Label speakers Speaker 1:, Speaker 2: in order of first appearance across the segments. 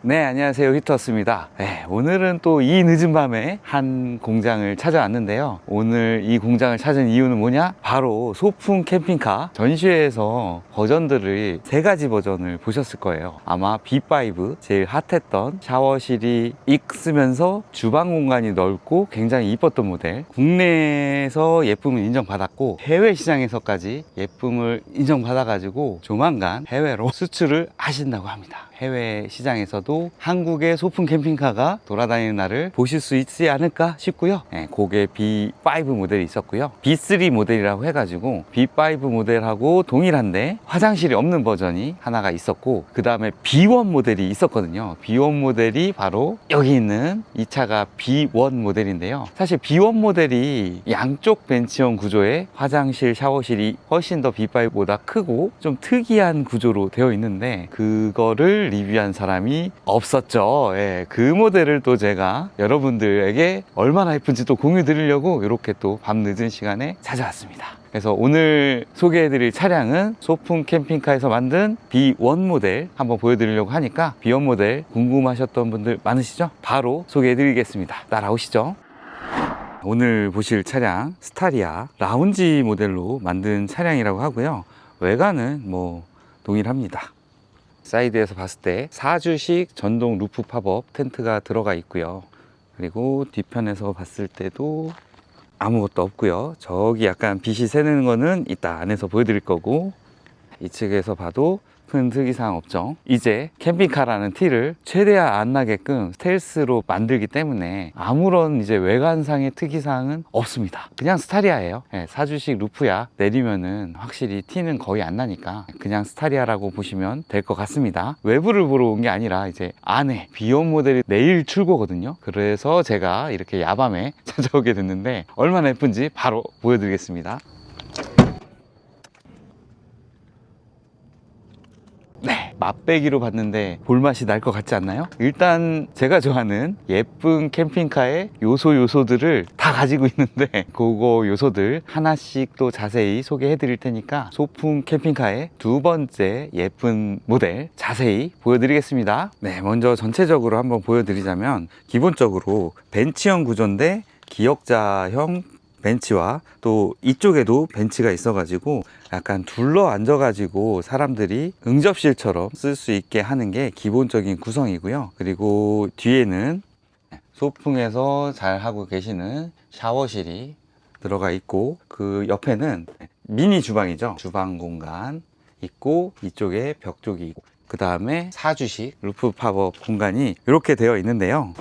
Speaker 1: 네, 안녕하세요. 히터스입니다. 네, 오늘은 또 이 늦은 밤에 한 공장을 찾아왔는데요. 오늘 이 공장을 찾은 이유는 뭐냐? 바로 소풍 캠핑카 전시회에서 버전들을 세 가지 버전을 보셨을 거예요. 아마 B5 제일 핫했던 샤워실이 있으면서 주방 공간이 넓고 굉장히 이뻤던 모델. 국내에서 예쁨을 인정받았고 해외 시장에서까지 예쁨을 인정받아가지고 조만간 해외로 수출을 하신다고 합니다. 해외 시장에서도 한국의 소풍 캠핑카가 돌아다니는 날을 보실 수 있지 않을까 싶고요. 네, 그게 B5 모델이 있었고요. B3 모델이라고 해가지고 B5 모델하고 동일한데 화장실이 없는 버전이 하나가 있었고 그 다음에 B1 모델이 있었거든요. B1 모델이 바로 여기 있는 이 차가 B1 모델인데요. 사실 B1 모델이 양쪽 벤치형 구조의 화장실, 샤워실이 훨씬 더 B5보다 크고 좀 특이한 구조로 되어 있는데 그거를 리뷰한 사람이 없었죠. 예, 그 모델을 또 제가 여러분들에게 얼마나 예쁜지 또 공유 드리려고 이렇게 또 밤 늦은 시간에 찾아왔습니다. 그래서 오늘 소개해드릴 차량은 소풍 캠핑카에서 만든 B1 모델 한번 보여드리려고 하니까 B1 모델 궁금하셨던 분들 많으시죠? 바로 소개해드리겠습니다. 따라오시죠. 오늘 보실 차량 스타리아 라운지 모델로 만든 차량이라고 하고요. 외관은 뭐 동일합니다. 사이드에서 봤을 때 4주식 전동 루프 팝업 텐트가 들어가 있고요. 그리고 뒤편에서 봤을 때도 아무것도 없고요. 저기 약간 빛이 새는 거는 이따 안에서 보여드릴 거고 이 측에서 봐도 큰 특이사항 없죠. 이제 캠핑카라는 티를 최대한 안 나게끔 스텔스로 만들기 때문에 아무런 이제 외관상의 특이사항은 없습니다. 그냥 스타리아예요. 예, 사주식 루프야 내리면은 확실히 티는 거의 안 나니까 그냥 스타리아라고 보시면 될 것 같습니다. 외부를 보러 온 게 아니라 이제 안에 비온 모델이 내일 출고거든요. 그래서 제가 이렇게 야밤에 찾아오게 됐는데 얼마나 예쁜지 바로 보여드리겠습니다. 네, 맛배기로 봤는데 볼맛이 날 것 같지 않나요? 일단 제가 좋아하는 예쁜 캠핑카의 요소 요소들을 다 가지고 있는데 그거 요소들 하나씩 또 자세히 소개해 드릴 테니까 소풍 캠핑카의 두 번째 예쁜 모델 자세히 보여드리겠습니다. 네, 먼저 전체적으로 한번 보여드리자면 기본적으로 벤치형 구조인데 기역자형 벤치와 또 이쪽에도 벤치가 있어가지고 약간 둘러 앉아가지고 사람들이 응접실처럼 쓸 수 있게 하는 게 기본적인 구성이고요. 그리고 뒤에는 소풍에서 잘 하고 계시는 샤워실이 들어가 있고 그 옆에는 미니 주방이죠. 주방 공간 있고 이쪽에 벽 쪽이 있고 그 다음에 사주식 루프 팝업 공간이 이렇게 되어 있는데요.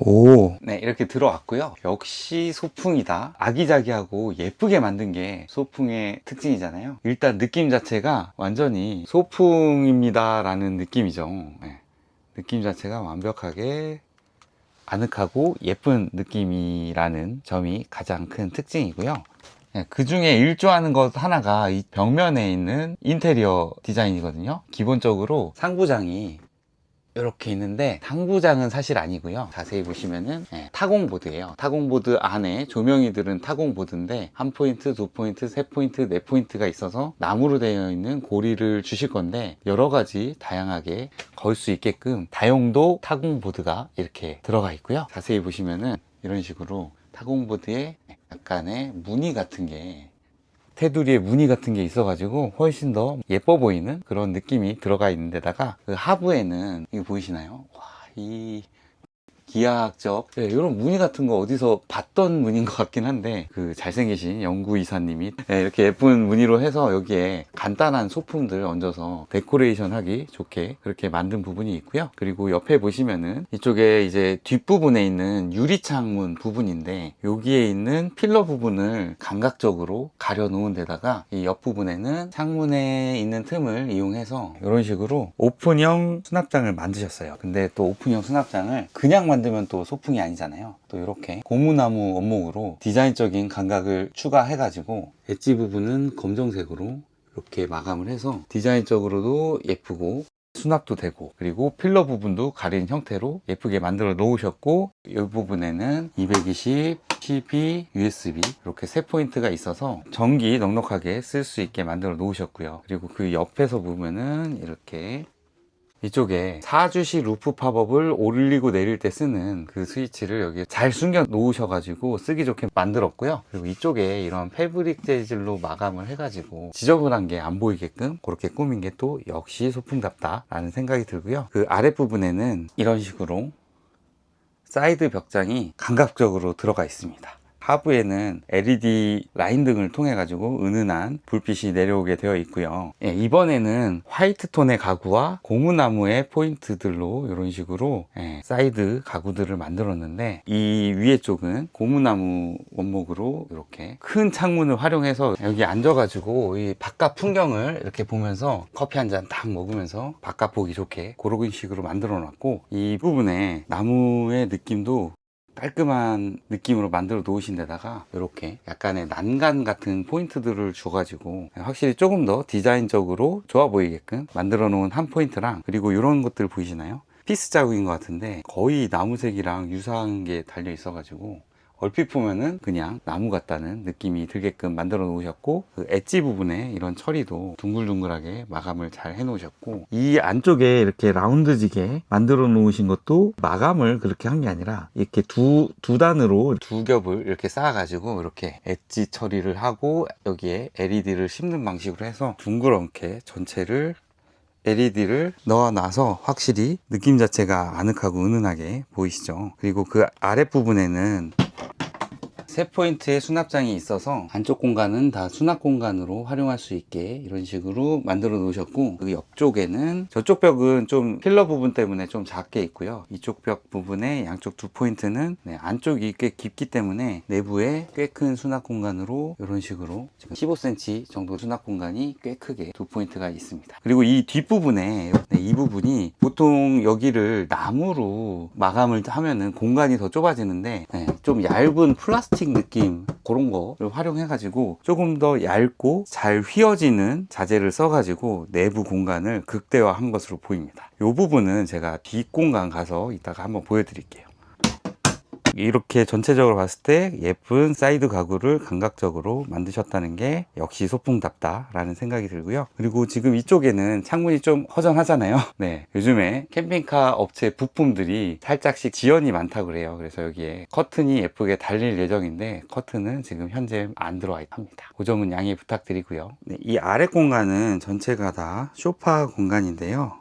Speaker 1: 오. 네, 이렇게 들어왔고요. 역시 소풍이다. 아기자기하고 예쁘게 만든 게 소풍의 특징이잖아요. 일단 느낌 자체가 완전히 소풍입니다라는 느낌이죠. 네. 느낌 자체가 완벽하게 아늑하고 예쁜 느낌이라는 점이 가장 큰 특징이고요. 그 중에 일조하는 것 하나가 이 벽면에 있는 인테리어 디자인이거든요. 기본적으로 상부장이 이렇게 있는데 상부장은 사실 아니고요. 자세히 보시면은 네, 타공보드예요. 타공보드 안에 조명이들은 타공보드인데 한 포인트, 두 포인트, 세 포인트, 네 포인트가 있어서 나무로 되어 있는 고리를 주실 건데 여러 가지 다양하게 걸 수 있게끔 다용도 타공보드가 이렇게 들어가 있고요. 자세히 보시면은 이런 식으로 타공보드에 약간의 무늬 같은 게 테두리에 무늬 같은 게 있어가지고 훨씬 더 예뻐 보이는 그런 느낌이 들어가 있는 데다가 그 하부에는 이거 보이시나요? 와, 이 기하학적 네, 이런 무늬 같은 거 어디서 봤던 무늬인 것 같긴 한데 그 잘생기신 연구 이사님이 네, 이렇게 예쁜 무늬로 해서 여기에 간단한 소품들 얹어서 데코레이션 하기 좋게 그렇게 만든 부분이 있고요. 그리고 옆에 보시면은 이쪽에 이제 뒷부분에 있는 유리창문 부분인데 여기에 있는 필러 부분을 감각적으로 가려 놓은 데다가 이 옆부분에는 창문에 있는 틈을 이용해서 이런 식으로 오픈형 수납장을 만드셨어요. 근데 또 오픈형 수납장을 그냥 만 들면 또 소풍이 아니잖아요. 또 이렇게 고무나무 원목으로 디자인적인 감각을 추가해 가지고 엣지 부분은 검정색으로 이렇게 마감을 해서 디자인적으로도 예쁘고 수납도 되고 그리고 필러 부분도 가린 형태로 예쁘게 만들어 놓으셨고 이 부분에는 220, TV, USB 이렇게 세 포인트가 있어서 전기 넉넉하게 쓸 수 있게 만들어 놓으셨고요 그리고 그 옆에서 보면은 이렇게 이쪽에 사주시 루프 팝업을 올리고 내릴 때 쓰는 그 스위치를 여기 잘 숨겨 놓으셔가지고 쓰기 좋게 만들었고요. 그리고 이쪽에 이런 패브릭 재질로 마감을 해가지고 지저분한 게 안 보이게끔 그렇게 꾸민 게 또 역시 소품답다 라는 생각이 들고요. 그 아랫부분에는 이런 식으로 사이드 벽장이 감각적으로 들어가 있습니다. 하부에는 LED 라인 등을 통해 가지고 은은한 불빛이 내려오게 되어 있고요. 예, 이번에는 화이트 톤의 가구와 고무나무의 포인트들로 이런 식으로 예, 사이드 가구들을 만들었는데 이 위에 쪽은 고무나무 원목으로 이렇게 큰 창문을 활용해서 여기 앉아가지고 이 바깥 풍경을 이렇게 보면서 커피 한 잔 딱 먹으면서 바깥 보기 좋게 그런 식으로 만들어 놨고 이 부분에 나무의 느낌도 깔끔한 느낌으로 만들어 놓으신 데다가 이렇게 약간의 난간 같은 포인트들을 줘가지고 확실히 조금 더 디자인적으로 좋아 보이게끔 만들어 놓은 한 포인트랑 그리고 이런 것들 보이시나요? 피스 자국인 것 같은데 거의 나무색이랑 유사한 게 달려 있어가지고 얼핏 보면은 그냥 나무 같다는 느낌이 들게끔 만들어 놓으셨고 그 엣지 부분에 이런 처리도 둥글둥글하게 마감을 잘 해 놓으셨고 이 안쪽에 이렇게 라운드지게 만들어 놓으신 것도 마감을 그렇게 한 게 아니라 이렇게 두, 두 단으로 두 겹을 이렇게 쌓아 가지고 이렇게 엣지 처리를 하고 여기에 LED를 심는 방식으로 해서 둥그렇게 전체를 LED를 넣어놔서 확실히 느낌 자체가 아늑하고 은은하게 보이시죠? 그리고 그 아랫부분에는 세 포인트의 수납장이 있어서 안쪽 공간은 다 수납 공간으로 활용할 수 있게 이런 식으로 만들어 놓으셨고 그 옆쪽에는 저쪽 벽은 좀 필러 부분 때문에 좀 작게 있고요. 이쪽 벽 부분에 양쪽 두 포인트는 네, 안쪽이 꽤 깊기 때문에 내부에 꽤 큰 수납 공간으로 이런 식으로 지금 15cm 정도 수납 공간이 꽤 크게 두 포인트가 있습니다. 그리고 이 뒷부분에 네, 이 부분이 보통 여기를 나무로 마감을 하면은 공간이 더 좁아지는데 네, 좀 얇은 플라스틱 느낌 그런 거를 활용해 가지고 조금 더 얇고 잘 휘어지는 자재를 써 가지고 내부 공간을 극대화한 것으로 보입니다. 이 부분은 제가 뒷 공간 가서 이따가 한번 보여드릴게요 이렇게 전체적으로 봤을 때 예쁜 사이드 가구를 감각적으로 만드셨다는 게 역시 소풍답다라는 생각이 들고요. 그리고 지금 이쪽에는 창문이 좀 허전하잖아요. 네. 요즘에 캠핑카 업체 부품들이 살짝씩 지연이 많다고 그래요. 그래서 여기에 커튼이 예쁘게 달릴 예정인데 커튼은 지금 현재 안 들어와 합니다. 그 점은 양해 부탁드리고요. 네, 이 아래 공간은 전체가 다 소파 공간인데요.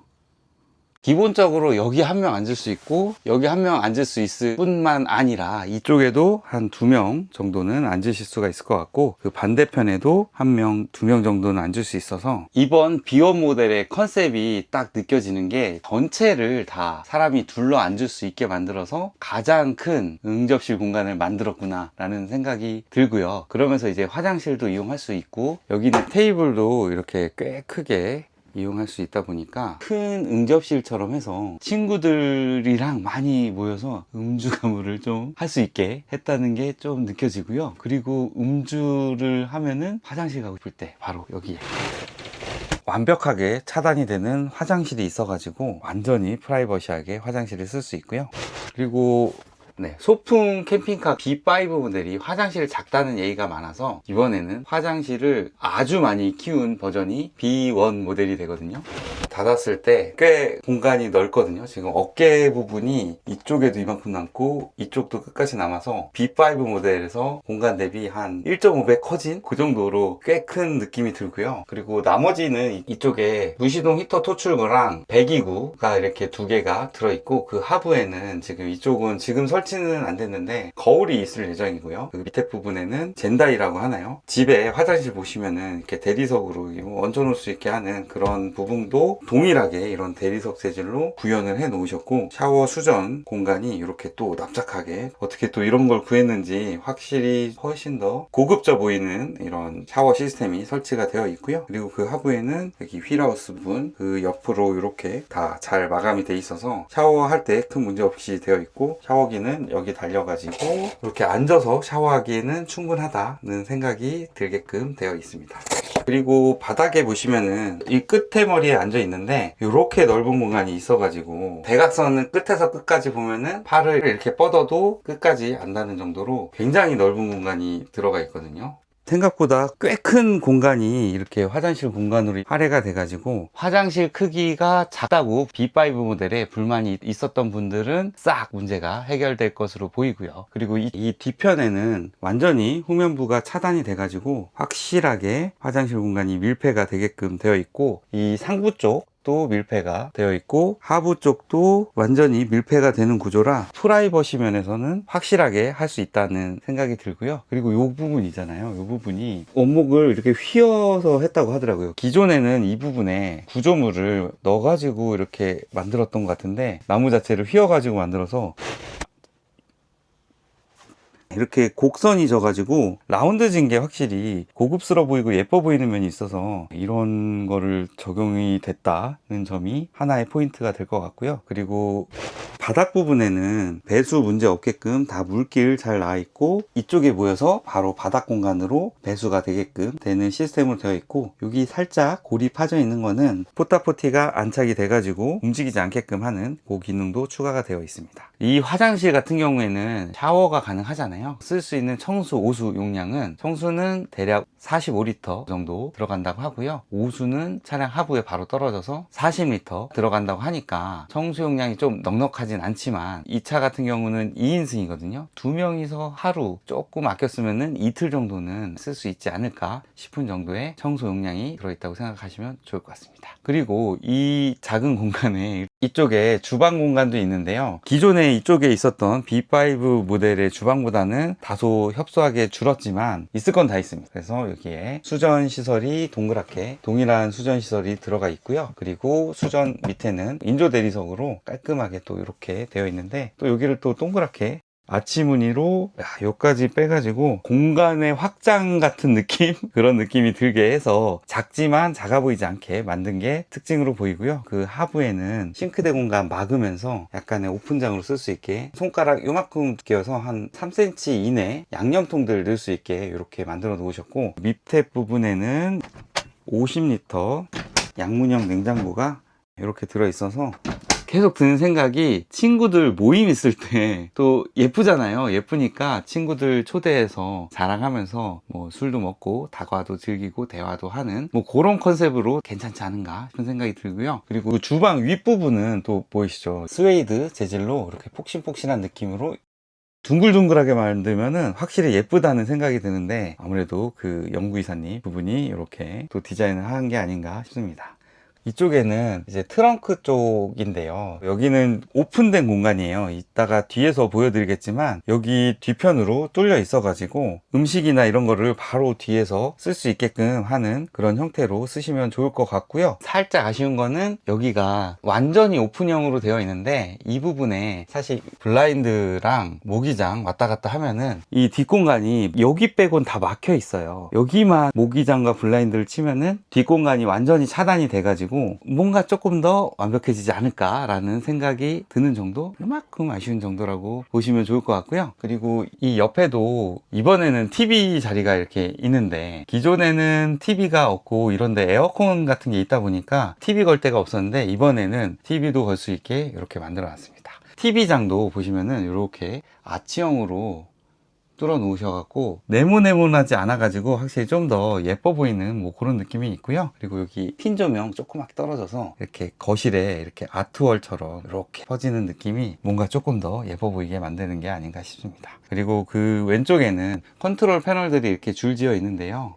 Speaker 1: 기본적으로 여기 한 명 앉을 수 있고 여기 한 명 앉을 수 있을 뿐만 아니라 이쪽에도 한 두 명 정도는 앉으실 수가 있을 것 같고 그 반대편에도 한 명, 두 명 정도는 앉을 수 있어서 이번 비원 모델의 컨셉이 딱 느껴지는 게 전체를 다 사람이 둘러 앉을 수 있게 만들어서 가장 큰 응접실 공간을 만들었구나 라는 생각이 들고요. 그러면서 이제 화장실도 이용할 수 있고 여기는 테이블도 이렇게 꽤 크게 이용할 수 있다 보니까 큰 응접실처럼 해서 친구들이랑 많이 모여서 음주 가무를 좀 할 수 있게 했다는 게 좀 느껴지고요. 그리고 음주를 하면은 화장실 가고 싶을 때 바로 여기에 완벽하게 차단이 되는 화장실이 있어 가지고 완전히 프라이버시하게 화장실을 쓸 수 있고요. 그리고 네, 소풍 캠핑카 B5 모델이 화장실이 작다는 얘기가 많아서 이번에는 화장실을 아주 많이 키운 버전이 B1 모델이 되거든요. 닫았을 때 꽤 공간이 넓거든요. 지금 어깨 부분이 이쪽에도 이만큼 남고 이쪽도 끝까지 남아서 B5 모델에서 공간 대비 한 1.5배 커진 그 정도로 꽤 큰 느낌이 들고요. 그리고 나머지는 이- 이쪽에 무시동 히터 토출구랑 배기구가 이렇게 두 개가 들어있고 그 하부에는 지금 이쪽은 지금 설치는 안 됐는데 거울이 있을 예정이고요. 그 밑에 부분에는 젠다이라고 하나요? 집에 화장실 보시면은 이렇게 대리석으로 뭐 얹어놓을 수 있게 하는 그런 부분도 동일하게 이런 대리석 재질로 구현을 해 놓으셨고 샤워 수전 공간이 이렇게 또 납작하게 어떻게 또 이런 걸 구했는지 확실히 훨씬 더 고급져 보이는 이런 샤워 시스템이 설치가 되어 있고요. 그리고 그 하부에는 여기 휠하우스 부분 그 옆으로 이렇게 다 잘 마감이 돼 있어서 샤워할 때 큰 문제 없이 되어 있고 샤워기는 여기 달려가지고 이렇게 앉아서 샤워하기에는 충분하다는 생각이 들게끔 되어 있습니다. 그리고 바닥에 보시면은 이 끝에 머리에 앉아 있는데 이렇게 넓은 공간이 있어가지고 대각선은 끝에서 끝까지 보면은 팔을 이렇게 뻗어도 끝까지 안 닿는 정도로 굉장히 넓은 공간이 들어가 있거든요. 생각보다 꽤 큰 공간이 이렇게 화장실 공간으로 할애가 돼가지고 화장실 크기가 작다고 B5 모델에 불만이 있었던 분들은 싹 문제가 해결될 것으로 보이고요. 그리고 이, 이 뒤편에는 완전히 후면부가 차단이 돼가지고 확실하게 화장실 공간이 밀폐가 되게끔 되어 있고 이 상부 쪽 도 밀폐가 되어 있고 하부 쪽도 완전히 밀폐가 되는 구조라 프라이버시 면에서는 확실하게 할 수 있다는 생각이 들고요. 그리고 이 부분 이잖아요. 이 부분이 원목을 이렇게 휘어서 했다고 하더라고요. 기존에는 이 부분에 구조물을 넣어가지고 이렇게 만들었던 것 같은데 나무 자체를 휘어가지고 만들어서 이렇게 곡선이 져가지고 라운드진 게 확실히 고급스러워 보이고 예뻐 보이는 면이 있어서 이런 거를 적용이 됐다는 점이 하나의 포인트가 될 것 같고요. 그리고 바닥 부분에는 배수 문제 없게끔 다 물길 잘 나와 있고 이쪽에 모여서 바로 바닥 공간으로 배수가 되게끔 되는 시스템으로 되어 있고 여기 살짝 골이 파져 있는 거는 포타포티가 안착이 돼 가지고 움직이지 않게끔 하는 그 기능도 추가가 되어 있습니다. 이 화장실 같은 경우에는 샤워가 가능하잖아요. 쓸 수 있는 청수, 오수 용량은 청수는 대략 45리터 정도 들어간다고 하고요. 오수는 차량 하부에 바로 떨어져서 40리터 들어간다고 하니까 청수 용량이 좀 넉넉하진 않지만 이 차 같은 경우는 2인승이거든요. 두 명이서 하루 조금 아꼈으면은 이틀 정도는 쓸 수 있지 않을까 싶은 정도의 청소 용량이 들어있다고 생각하시면 좋을 것 같습니다. 그리고 이 작은 공간에 이쪽에 주방 공간도 있는데요. 기존에 이쪽에 있었던 B5 모델의 주방보다는 다소 협소하게 줄었지만 있을 건 다 있습니다. 그래서 여기에 수전 시설이 동그랗게 동일한 수전 시설이 들어가 있고요. 그리고 수전 밑에는 인조 대리석으로 깔끔하게 또 이렇게 되어 있는데 또 여기를 또 동그랗게 아치 무늬로 야, 여기까지 빼가지고 공간의 확장 같은 느낌? 그런 느낌이 들게 해서 작지만 작아 보이지 않게 만든 게 특징으로 보이고요. 그 하부에는 싱크대 공간 막으면서 약간의 오픈장으로 쓸 수 있게 손가락 요만큼 끼어서 한 3cm 이내 양념통들 넣을 수 있게 이렇게 만들어 놓으셨고 밑에 부분에는 50리터 양문형 냉장고가 이렇게 들어 있어서 계속 드는 생각이 친구들 모임 있을 때 또 예쁘잖아요. 예쁘니까 친구들 초대해서 자랑하면서 뭐 술도 먹고 다과도 즐기고 대화도 하는 뭐 그런 컨셉으로 괜찮지 않은가 싶은 생각이 들고요. 그리고 그 주방 윗부분은 또 보이시죠? 스웨이드 재질로 이렇게 폭신폭신한 느낌으로 둥글둥글하게 만들면은 확실히 예쁘다는 생각이 드는데 아무래도 그 연구이사님 부분이 이렇게 또 디자인을 한 게 아닌가 싶습니다. 이쪽에는 이제 트렁크 쪽인데요. 여기는 오픈된 공간이에요. 이따가 뒤에서 보여드리겠지만 여기 뒤편으로 뚫려 있어가지고 음식이나 이런 거를 바로 뒤에서 쓸 수 있게끔 하는 그런 형태로 쓰시면 좋을 것 같고요. 살짝 아쉬운 거는 여기가 완전히 오픈형으로 되어 있는데 이 부분에 사실 블라인드랑 모기장 왔다 갔다 하면은 이 뒷공간이 여기 빼곤 다 막혀 있어요. 여기만 모기장과 블라인드를 치면은 뒷공간이 완전히 차단이 돼가지고 뭔가 조금 더 완벽해지지 않을까라는 생각이 드는 정도? 이만큼 아쉬운 정도라고 보시면 좋을 것 같고요. 그리고 이 옆에도 이번에는 TV 자리가 이렇게 있는데 기존에는 TV가 없고 이런데 에어컨 같은 게 있다 보니까 TV 걸 데가 없었는데 이번에는 TV도 걸 수 있게 이렇게 만들어 놨습니다. TV장도 보시면은 이렇게 아치형으로 뚫어 놓으셔갖고 네모네모하지 않아가지고 확실히 좀 더 예뻐 보이는 뭐 그런 느낌이 있고요. 그리고 여기 핀 조명 조그맣게 떨어져서 이렇게 거실에 이렇게 아트월처럼 이렇게 퍼지는 느낌이 뭔가 조금 더 예뻐 보이게 만드는 게 아닌가 싶습니다. 그리고 그 왼쪽에는 컨트롤 패널들이 이렇게 줄지어 있는데요.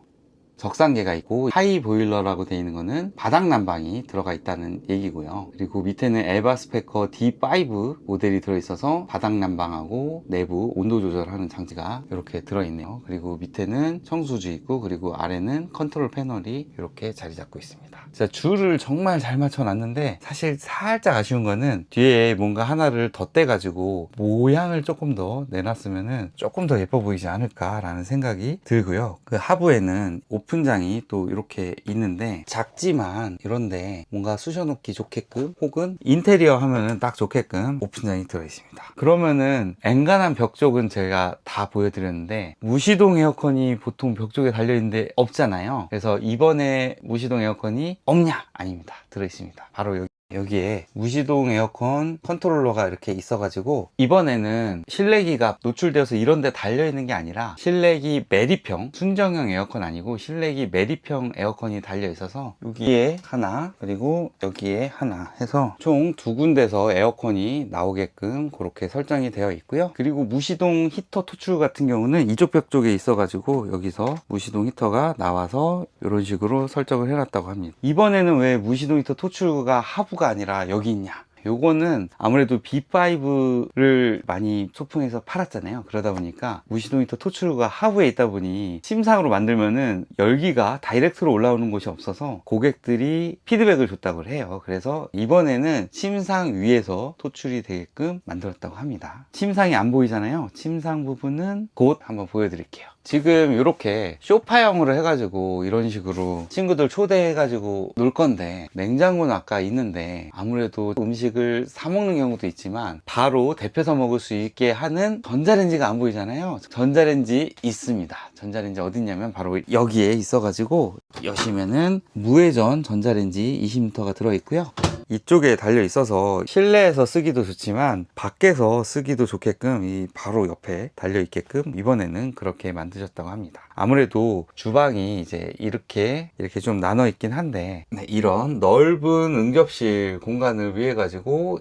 Speaker 1: 적상계가 있고 하이 보일러라고 되어 있는 거는 바닥 난방이 들어가 있다는 얘기고요. 그리고 밑에는 에바 스페커 D5 모델이 들어있어서 바닥 난방하고 내부 온도 조절하는 장치가 이렇게 들어있네요. 그리고 밑에는 청수지 있고 그리고 아래는 컨트롤 패널이 이렇게 자리 잡고 있습니다. 진짜 줄을 정말 잘 맞춰놨는데 사실 살짝 아쉬운 거는 뒤에 뭔가 하나를 덧대가지고 모양을 조금 더 내놨으면은 조금 더 예뻐 보이지 않을까라는 생각이 들고요. 그 하부에는 오픈 장이 또 이렇게 있는데 작지만 이런데 뭔가 쑤셔놓기 좋게끔 혹은 인테리어 하면은 딱 좋게끔 오픈장이 들어있습니다. 그러면은 엔간한 벽 쪽은 제가 다 보여드렸는데 무시동 에어컨이 보통 벽 쪽에 달려있는데 없잖아요. 그래서 이번에 무시동 에어컨이 없냐? 아닙니다. 들어있습니다. 바로 여기. 여기에 무시동 에어컨 컨트롤러가 이렇게 있어가지고 이번에는 실내기가 노출되어서 이런 데 달려있는 게 아니라 실내기 매립형 순정형 에어컨 아니고 실내기 매립형 에어컨이 달려있어서 여기에 하나 그리고 여기에 하나 해서 총 두 군데서 에어컨이 나오게끔 그렇게 설정이 되어 있고요. 그리고 무시동 히터 토출 같은 경우는 이쪽 벽 쪽에 있어가지고 여기서 무시동 히터가 나와서 이런 식으로 설정을 해놨다고 합니다. 이번에는 왜 무시동 히터 토출구가 하부 가 아니라 여기 있냐 요거는 아무래도 B5를 많이 소풍해서 팔았잖아요. 그러다 보니까 무시동 히터 토출구가 하부에 있다 보니 침상으로 만들면은 열기가 다이렉트로 올라오는 곳이 없어서 고객들이 피드백을 줬다고 해요. 그래서 이번에는 침상 위에서 토출이 되게끔 만들었다고 합니다. 침상이 안 보이잖아요. 침상 부분은 곧 한번 보여드릴게요. 지금 이렇게 쇼파형으로 해가지고 이런 식으로 친구들 초대해가지고 놀 건데 냉장고는 아까 있는데 아무래도 음식을 사 먹는 경우도 있지만 바로 데펴서 먹을 수 있게 하는 전자레인지가 안 보이잖아요. 전자레인지 있습니다. 전자레인지 어딨냐면 바로 여기에 있어가지고 여시면은 무회전 전자레인지 20L가 들어있고요. 이쪽에 달려 있어서 실내에서 쓰기도 좋지만 밖에서 쓰기도 좋게끔 이 바로 옆에 달려 있게끔 이번에는 그렇게 만 드셨다고 합니다. 아무래도 주방이 이제 이렇게 이렇게 좀 나눠 있긴 한데 네, 이런 넓은 응접실 공간을 위해 가지고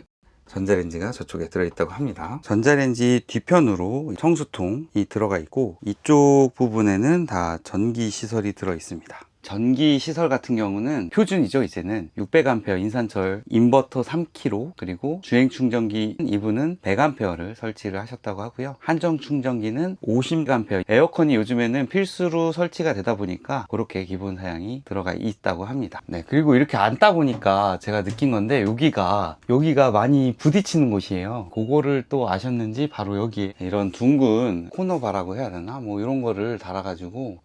Speaker 1: 전자레인지가 저쪽에 들어있다고 합니다. 전자레인지 뒤편으로 청수통이 들어가 있고 이쪽 부분에는 다 전기 시설이 들어 있습니다. 전기 시설 같은 경우는 표준이죠 이제는. 600A 인산철 인버터 3kg 그리고 주행 충전기 이분은 100A를 설치를 하셨다고 하고요. 한정 충전기는 50A 에어컨이 요즘에는 필수로 설치가 되다 보니까 그렇게 기본 사양이 들어가 있다고 합니다. 네 그리고 이렇게 앉다 보니까 제가 느낀 건데 여기가 여기가 많이 부딪히는 곳이에요. 그거를 또 아셨는지 바로 여기 이런 둥근 코너바라고 해야 되나? 뭐 이런 거를 달아가지고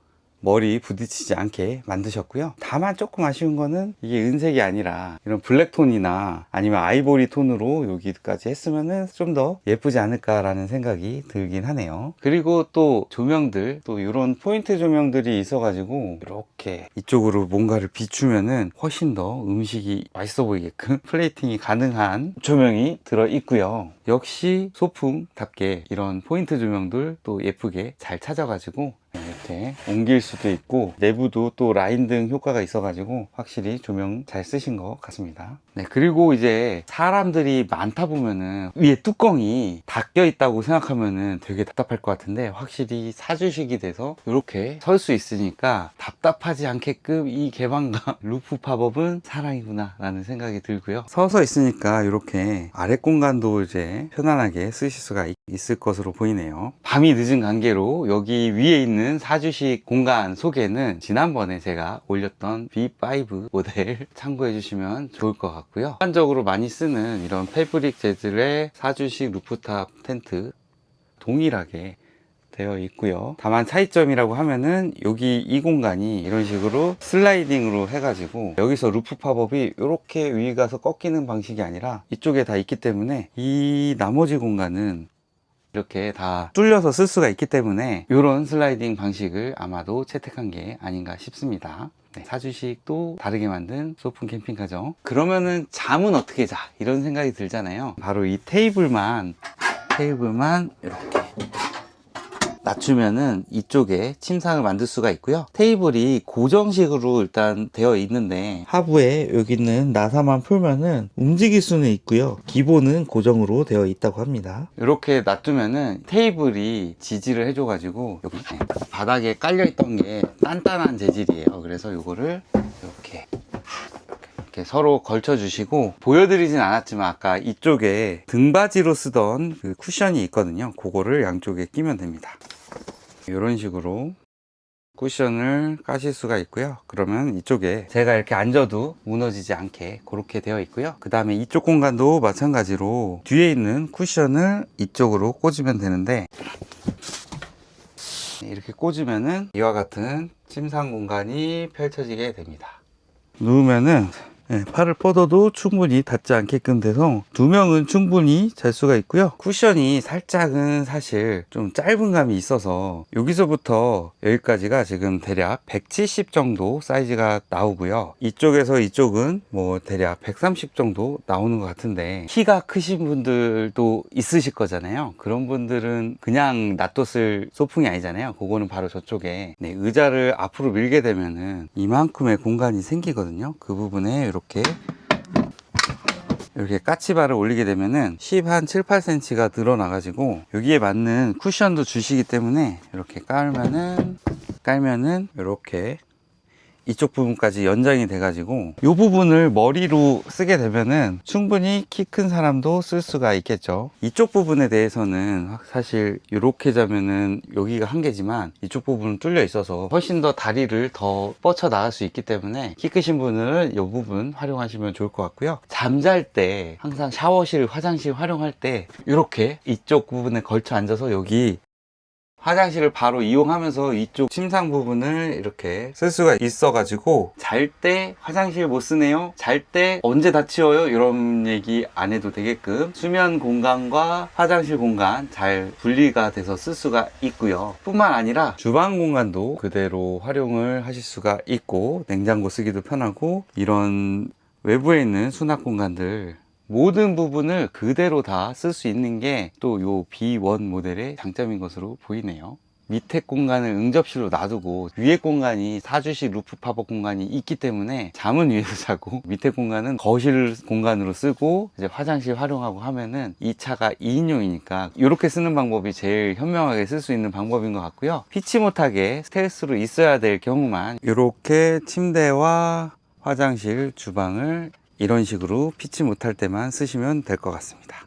Speaker 1: 머리 부딪히지 않게 만드셨고요. 다만 조금 아쉬운 거는 이게 은색이 아니라 이런 블랙톤이나 아니면 아이보리 톤으로 여기까지 했으면은 좀 더 예쁘지 않을까라는 생각이 들긴 하네요. 그리고 또 조명들, 또 이런 포인트 조명들이 있어 가지고 이렇게 이쪽으로 뭔가를 비추면은 훨씬 더 음식이 맛있어 보이게끔 플레이팅이 가능한 조명이 들어 있고요. 역시 소품답게 이런 포인트 조명들 또 예쁘게 잘 찾아가지고 이렇게 옮길 수도 있고 내부도 또 라인 등 효과가 있어 가지고 확실히 조명 잘 쓰신 것 같습니다 네 그리고 이제 사람들이 많다 보면은 위에 뚜껑이 닫혀 있다고 생각하면은 되게 답답할 것 같은데 확실히 사주식이 돼서 이렇게 설 수 있으니까 답답하지 않게끔 이 개방감 루프 팝업은 사랑이구나 라는 생각이 들고요. 서서 있으니까 이렇게 아래 공간도 이제 편안하게 쓰실 수가 있- 있을 것으로 보이네요. 밤이 늦은 관계로 여기 위에 있는 사주식 공간 소개는 지난번에 제가 올렸던 B5 모델 참고해 주시면 좋을 것 같고 요 일반적으로 많이 쓰는 이런 패브릭 재질의 사주식 루프탑 텐트 동일하게 되어 있고요. 다만 차이점이라고 하면은 여기 이 공간이 이런 식으로 슬라이딩으로 해가지고 여기서 루프 팝업이 이렇게 위에 가서 꺾이는 방식이 아니라 이쪽에 다 있기 때문에 이 나머지 공간은 이렇게 다 뚫려서 쓸 수가 있기 때문에 이런 슬라이딩 방식을 아마도 채택한 게 아닌가 싶습니다. 네, 사주식도 다르게 만든 소품 캠핑카죠. 그러면은 잠은 어떻게 자? 이런 생각이 들잖아요. 바로 이 테이블만 테이블만 이렇게 낮추면은 이쪽에 침상을 만들 수가 있고요. 테이블이 고정식으로 일단 되어 있는데 하부에 여기 있는 나사만 풀면은 움직일 수는 있고요. 기본은 고정으로 되어 있다고 합니다. 이렇게 놔두면은 테이블이 지지를 해줘 가지고 여기 바닥에 깔려 있던 게 단단한 재질이에요. 그래서 이거를 이렇게 이렇게 서로 걸쳐 주시고 보여드리진 않았지만 아까 이쪽에 등받이로 쓰던 그 쿠션이 있거든요 그거를 양쪽에 끼면 됩니다 이런 식으로 쿠션을 까실 수가 있고요. 그러면 이쪽에 제가 이렇게 앉아도 무너지지 않게 그렇게 되어 있고요. 그 다음에 이쪽 공간도 마찬가지로 뒤에 있는 쿠션을 이쪽으로 꽂으면 되는데 이렇게 꽂으면은 이와 같은 침상 공간이 펼쳐지게 됩니다. 누우면은 예, 팔을 뻗어도 충분히 닿지 않게끔 돼서 두 명은 충분히 잘 수가 있고요. 쿠션이 살짝은 사실 좀 짧은 감이 있어서 여기서부터 여기까지가 지금 대략 170 정도 사이즈가 나오고요. 이쪽에서 이쪽은 뭐 대략 130 정도 나오는 것 같은데 키가 크신 분들도 있으실 거잖아요. 그런 분들은 그냥 놔뒀을 소풍이 아니잖아요. 그거는 바로 저쪽에 네, 의자를 앞으로 밀게 되면은 이만큼의 공간이 생기거든요. 그 부분에 이렇게 이렇게 까치발을 올리게 되면은 10 한 7, 8cm가 늘어나가지고 여기에 맞는 쿠션도 주시기 때문에 이렇게 깔면은 깔면은 이렇게 이쪽 부분까지 연장이 돼가지고 이 부분을 머리로 쓰게 되면은 충분히 키 큰 사람도 쓸 수가 있겠죠. 이쪽 부분에 대해서는 사실 이렇게 자면은 여기가 한계지만 이쪽 부분은 뚫려 있어서 훨씬 더 다리를 더 뻗쳐 나갈 수 있기 때문에 키 크신 분은 이 부분 활용하시면 좋을 것 같고요. 잠잘 때 항상 샤워실, 화장실 활용할 때 이렇게 이쪽 부분에 걸쳐 앉아서 여기 화장실을 바로 이용하면서 이쪽 침상 부분을 이렇게 쓸 수가 있어가지고 잘 때 화장실 못 쓰네요. 잘 때 언제 다 치워요? 이런 얘기 안 해도 되게끔 수면 공간과 화장실 공간 잘 분리가 돼서 쓸 수가 있고요. 뿐만 아니라 주방 공간도 그대로 활용을 하실 수가 있고 냉장고 쓰기도 편하고 이런 외부에 있는 수납 공간들 모든 부분을 그대로 다 쓸 수 있는 게 또 요 B1 모델의 장점인 것으로 보이네요. 밑에 공간을 응접실로 놔두고 위에 공간이 사주식 루프 팝업 공간이 있기 때문에 잠은 위에서 자고 밑에 공간은 거실 공간으로 쓰고 이제 화장실 활용하고 하면은 이 차가 2인용이니까 이렇게 쓰는 방법이 제일 현명하게 쓸 수 있는 방법인 것 같고요. 피치 못하게 스텔스로 있어야 될 경우만 이렇게 침대와 화장실, 주방을 이런 식으로 피치 못할 때만 쓰시면 될 것 같습니다.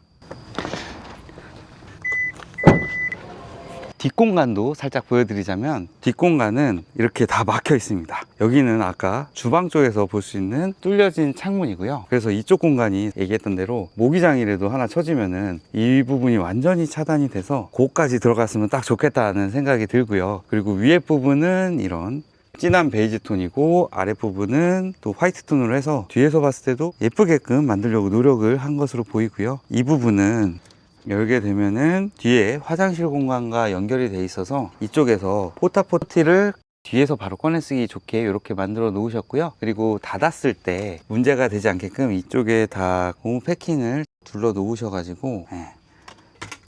Speaker 1: 뒷공간도 살짝 보여드리자면 뒷공간은 이렇게 다 막혀 있습니다. 여기는 아까 주방 쪽에서 볼 수 있는 뚫려진 창문이고요. 그래서 이쪽 공간이 얘기했던 대로 모기장이라도 하나 쳐지면은 이 부분이 완전히 차단이 돼서 고까지 들어갔으면 딱 좋겠다는 생각이 들고요. 그리고 위에 부분은 이런 진한 베이지 톤이고 아랫부분은 또 화이트 톤으로 해서 뒤에서 봤을 때도 예쁘게끔 만들려고 노력을 한 것으로 보이고요. 이 부분은 열게 되면은 뒤에 화장실 공간과 연결이 돼 있어서 이쪽에서 포타포티를 뒤에서 바로 꺼내 쓰기 좋게 이렇게 만들어 놓으셨고요. 그리고 닫았을 때 문제가 되지 않게끔 이쪽에 다 고무 패킹을 둘러 놓으셔 가지고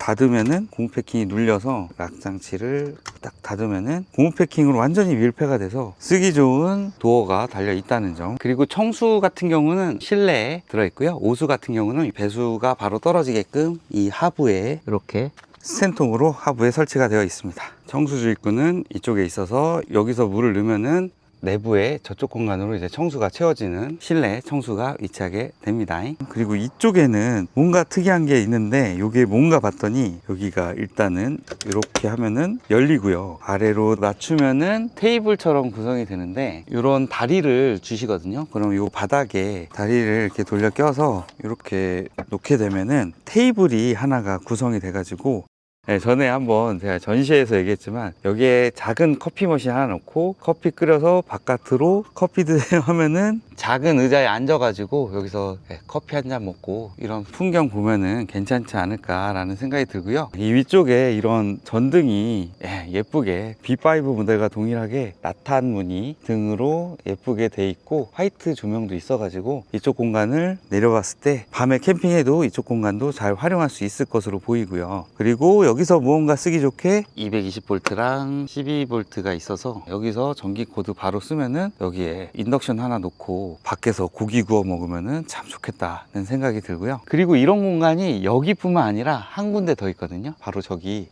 Speaker 1: 닫으면은 고무 패킹이 눌려서 락 장치를 딱 닫으면은 고무 패킹으로 완전히 밀폐가 돼서 쓰기 좋은 도어가 달려 있다는 점. 그리고 청수 같은 경우는 실내에 들어 있고요. 오수 같은 경우는 이 배수가 바로 떨어지게끔 이 하부에 이렇게 스텐통으로 하부에 설치가 되어 있습니다. 청수주 입구는 이쪽에 있어서 여기서 물을 넣으면은 내부에 저쪽 공간으로 이제 청수가 채워지는 실내 청수가 위치하게 됩니다. 그리고 이쪽에는 뭔가 특이한 게 있는데 이게 뭔가 봤더니 여기가 일단은 이렇게 하면은 열리고요. 아래로 낮추면은 테이블처럼 구성이 되는데 이런 다리를 주시거든요. 그럼 이 바닥에 다리를 이렇게 돌려 껴서 이렇게 놓게 되면은 테이블이 하나가 구성이 돼가지고 네, 전에 한번 제가 전시회에서 얘기했지만 여기에 작은 커피 머신 하나 넣고 커피 끓여서 바깥으로 커피 드세요 하면은 작은 의자에 앉아가지고 여기서 예, 커피 한 잔 먹고 이런 풍경 보면은 괜찮지 않을까라는 생각이 들고요. 이 위쪽에 이런 전등이 예, 예쁘게 B5 모델과 동일하게 나탄 무늬 등으로 예쁘게 돼 있고 화이트 조명도 있어가지고 이쪽 공간을 내려봤을 때 밤에 캠핑해도 이쪽 공간도 잘 활용할 수 있을 것으로 보이고요. 그리고 여기서 무언가 쓰기 좋게 220V랑 12V가 있어서 여기서 전기 코드 바로 쓰면은 여기에 인덕션 하나 놓고 밖에서 고기 구워 먹으면은 참 좋겠다는 생각이 들고요. 그리고 이런 공간이 여기뿐만 아니라 한 군데 더 있거든요. 바로 저기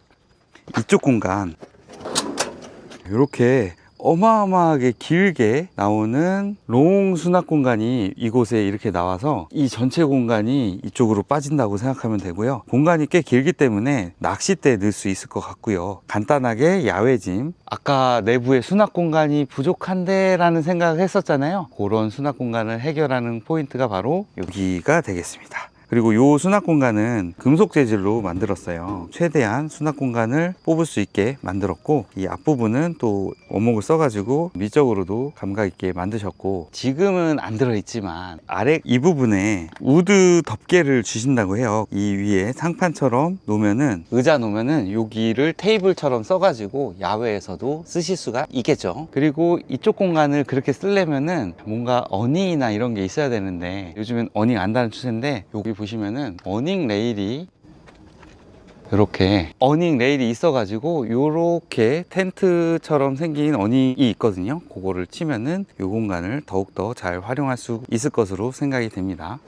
Speaker 1: 이쪽 공간 이렇게 어마어마하게 길게 나오는 롱 수납 공간이 이곳에 이렇게 나와서 이 전체 공간이 이쪽으로 빠진다고 생각하면 되고요. 공간이 꽤 길기 때문에 낚싯대 넣을 수 있을 것 같고요. 간단하게 야외짐. 아까 내부에 수납 공간이 부족한데 라는 생각을 했었잖아요. 그런 수납 공간을 해결하는 포인트가 바로 여기가 되겠습니다. 그리고 요 수납 공간은 금속 재질로 만들었어요. 최대한 수납 공간을 뽑을 수 있게 만들었고 이 앞부분은 또 원목을 써가지고 미적으로도 감각 있게 만드셨고 지금은 안 들어있지만 아래 이 부분에 우드 덮개를 주신다고 해요. 이 위에 상판처럼 놓으면은 의자 놓으면은 여기를 테이블처럼 써가지고 야외에서도 쓰실 수가 있겠죠. 그리고 이쪽 공간을 그렇게 쓰려면은 뭔가 어닝이나 이런 게 있어야 되는데 요즘엔 어닝 안 다는 추세인데 여기 보시면은 어닝 레일이 이렇게 어닝 레일이 있어 가지고 이렇게 텐트처럼 생긴 어닝이 있거든요. 그거를 치면은 이 공간을 더욱더 잘 활용할 수 있을 것으로 생각이 됩니다.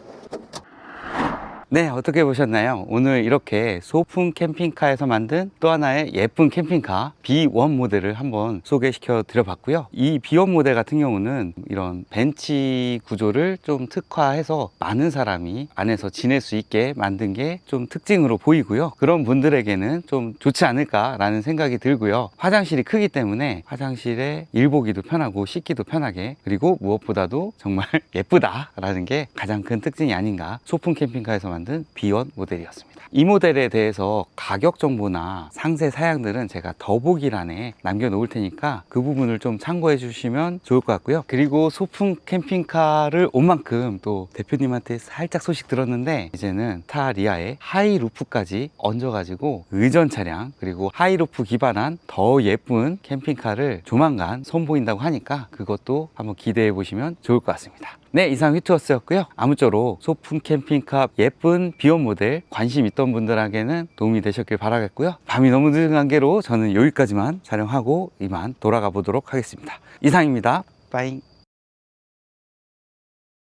Speaker 1: 네, 어떻게 보셨나요? 오늘 이렇게 소품 캠핑카에서 만든 또 하나의 예쁜 캠핑카 B1 모델을 한번 소개시켜 드려 봤고요. 이 B1 모델 같은 경우는 이런 벤치 구조를 좀 특화해서 많은 사람이 안에서 지낼 수 있게 만든 게 좀 특징으로 보이고요. 그런 분들에게는 좀 좋지 않을까라는 생각이 들고요. 화장실이 크기 때문에 화장실에 일 보기도 편하고 씻기도 편하게 그리고 무엇보다도 정말 예쁘다라는 게 가장 큰 특징이 아닌가 소품 캠핑카에서 만든 B1 모델이었습니다. 이 모델에 대해서 가격 정보나 상세 사양들은 제가 더보기란에 남겨놓을 테니까 그 부분을 좀 참고해 주시면 좋을 것 같고요. 그리고 소품 캠핑카를 온 만큼 또 대표님한테 살짝 소식 들었는데 이제는 타 리아에 하이루프까지 얹어가지고 의전 차량 그리고 하이루프 기반한 더 예쁜 캠핑카를 조만간 선보인다고 하니까 그것도 한번 기대해 보시면 좋을 것 같습니다. 네, 이상 휘투어스였고요. 아무쪼록 소품 캠핑카 예쁜 비원 모델 관심 있던 분들에게는 도움이 되셨길 바라겠고요. 밤이 너무 늦은 관계로 저는 여기까지만 촬영하고 이만 돌아가 보도록 하겠습니다. 이상입니다. 빠잉.